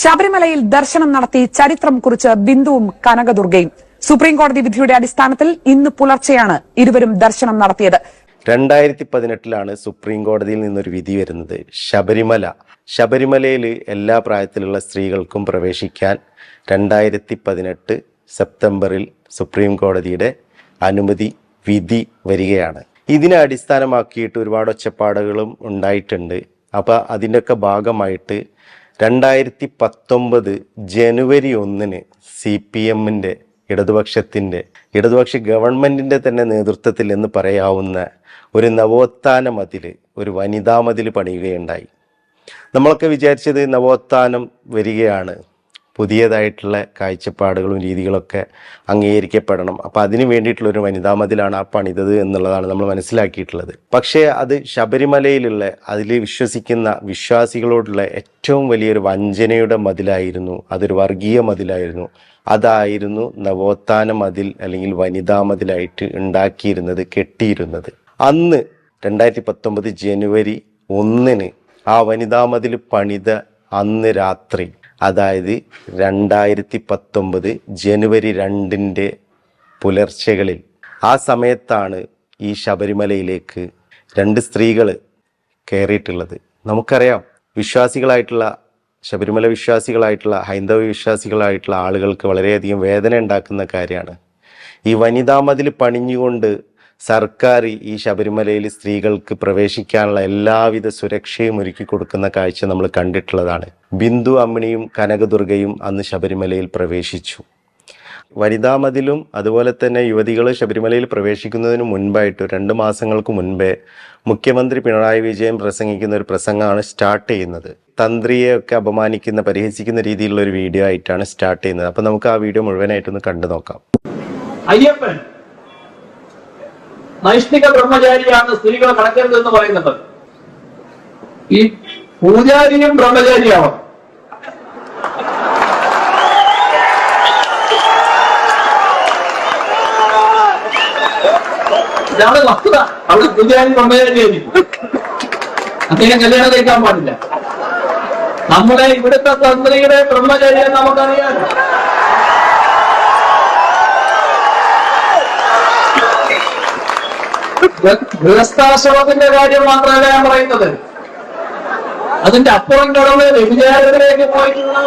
ശബരിമലയിൽ ദർശനം നടത്തി ചരിത്രം കുറിച്ച് ബിന്ദുവും കനകദുർഗയും. സുപ്രീം കോടതി വിധിയുടെ അടിസ്ഥാനത്തിൽ ഇന്ന് പുലർച്ചെയാണ് ഇരുവരും ദർശനം നടത്തിയത്. രണ്ടായിരത്തി പതിനെട്ടിലാണ് സുപ്രീം കോടതിയിൽ നിന്നൊരു വിധി വരുന്നത്. ശബരിമല. ശബരിമലയിൽ എല്ലാ പ്രായത്തിലുള്ള സ്ത്രീകൾക്കും പ്രവേശിക്കാൻ രണ്ടായിരത്തി പതിനെട്ട് സെപ്റ്റംബറിൽ സുപ്രീം കോടതിയുടെ അനുമതി വിധി വരികയാണ്. ഇതിനെ അടിസ്ഥാനമാക്കിയിട്ട് ഒരുപാട് ഒച്ചപ്പാടുകളും ഉണ്ടായിട്ടുണ്ട്. അപ്പോൾ അതിന്റെയൊക്കെ ഭാഗമായിട്ട് രണ്ടായിരത്തി പത്തൊമ്പത് ജനുവരി ഒന്നിന് സി പി എമ്മിന്റെ ഇടതുപക്ഷത്തിന്റെ ഇടതുപക്ഷ ഗവൺമെന്റിന്റെ തന്നെ നേതൃത്വത്തിൽ എന്ന് പറയാവുന്ന ഒരു നവോത്ഥാന മതിൽ ഒരു വനിതാ മതിൽ പണിയുകയുണ്ടായി. നമ്മളൊക്കെ വിചാരിച്ചത് നവോത്ഥാനം വരികയാണ്. പുതിയതായിട്ടുള്ള കാഴ്ചപ്പാടുകളും രീതികളൊക്കെ അംഗീകരിക്കപ്പെടണം. അപ്പോൾ അതിന് വേണ്ടിയിട്ടുള്ള ഒരു വനിതാ മതിലാണ് ആ പണിതത് എന്നുള്ളതാണ് നമ്മൾ മനസ്സിലാക്കിയിട്ടുള്ളത്. പക്ഷേ അത് ശബരിമലയിലുള്ള അതിൽ വിശ്വസിക്കുന്ന വിശ്വാസികളോടുള്ള ഏറ്റവും വലിയൊരു വഞ്ചനയുടെ മതിലായിരുന്നു. അതൊരു വർഗീയ മതിലായിരുന്നു. അതായിരുന്നു നവോത്ഥാന മതിൽ അല്ലെങ്കിൽ വനിതാ മതിലായിട്ട് ഉണ്ടാക്കിയിരുന്നത് കെട്ടിയിരുന്നത്. അന്ന് രണ്ടായിരത്തി പത്തൊമ്പത് ജനുവരി ഒന്നിന് ആ വനിതാ മതിൽ പണിത അന്ന് രാത്രി അതായത് രണ്ടായിരത്തി പത്തൊമ്പത് ജനുവരി രണ്ടിന്റെ പുലർച്ചകളിൽ. ആ സമയത്താണ് ഈ ശബരിമലയിലേക്ക് രണ്ട് സ്ത്രീകൾ കയറിയിട്ടുള്ളത്. നമുക്കറിയാം വിശ്വാസികളായിട്ടുള്ള ശബരിമല വിശ്വാസികളായിട്ടുള്ള ഹൈന്ദവ വിശ്വാസികളായിട്ടുള്ള ആളുകൾക്ക് വളരെയധികം വേദന ഉണ്ടാക്കുന്ന കാര്യമാണ്. ഈ വനിതാ മതിൽ പണിഞ്ഞുകൊണ്ട് സർക്കാർ ഈ ശബരിമലയിൽ സ്ത്രീകൾക്ക് പ്രവേശിക്കാനുള്ള എല്ലാവിധ സുരക്ഷയും ഒരുക്കി കൊടുക്കുന്ന കാഴ്ച നമ്മൾ കണ്ടിട്ടുള്ളതാണ്. ബിന്ദു അമ്മിണിയും കനകദുർഗയും അന്ന് ശബരിമലയിൽ പ്രവേശിച്ചു. വനിതാ മതിലും അതുപോലെ തന്നെ യുവതികൾ ശബരിമലയിൽ പ്രവേശിക്കുന്നതിന് മുൻപായിട്ട് രണ്ട് മാസങ്ങൾക്ക് മുൻപേ മുഖ്യമന്ത്രി പിണറായി വിജയൻ പ്രസംഗിക്കുന്ന ഒരു പ്രസംഗമാണ് സ്റ്റാർട്ട് ചെയ്യുന്നത്. തന്ത്രിയെ ഒക്കെ അപമാനിക്കുന്ന പരിഹസിക്കുന്ന രീതിയിലുള്ള ഒരു വീഡിയോ ആയിട്ടാണ് സ്റ്റാർട്ട് ചെയ്യുന്നത്. അപ്പം നമുക്ക് ആ വീഡിയോ മുഴുവനായിട്ടൊന്ന് കണ്ടു നോക്കാം. അയ്യപ്പൻ നൈഷ്ഠിക ബ്രഹ്മചാരിയാണ് സ്ത്രീകളെ കണക്കരുത് എന്ന് പറയുന്നത്. ഈ പൂജാരിയും ബ്രഹ്മചാരിയാവണം ഇതാണ് വസ്തുത. അവിടെ പൂജാരി ബ്രഹ്മചാരിയായിരിക്കും. അദ്ദേഹം കല്യാണം കഴിക്കാൻ പാടില്ല. നമ്മുടെ ഇവിടുത്തെ തന്ത്രിയുടെ ബ്രഹ്മചാരിയെ നമുക്കറിയാം. ഗൃഹസ്ഥാശ്രമത്തിന്റെ കാര്യം മാത്രമല്ല ഞാൻ പറയുന്നത്. അതിന്റെ അപ്പുറം കടന്ന് വ്യഭിചാരത്തിലേക്ക് പോയിട്ടുള്ള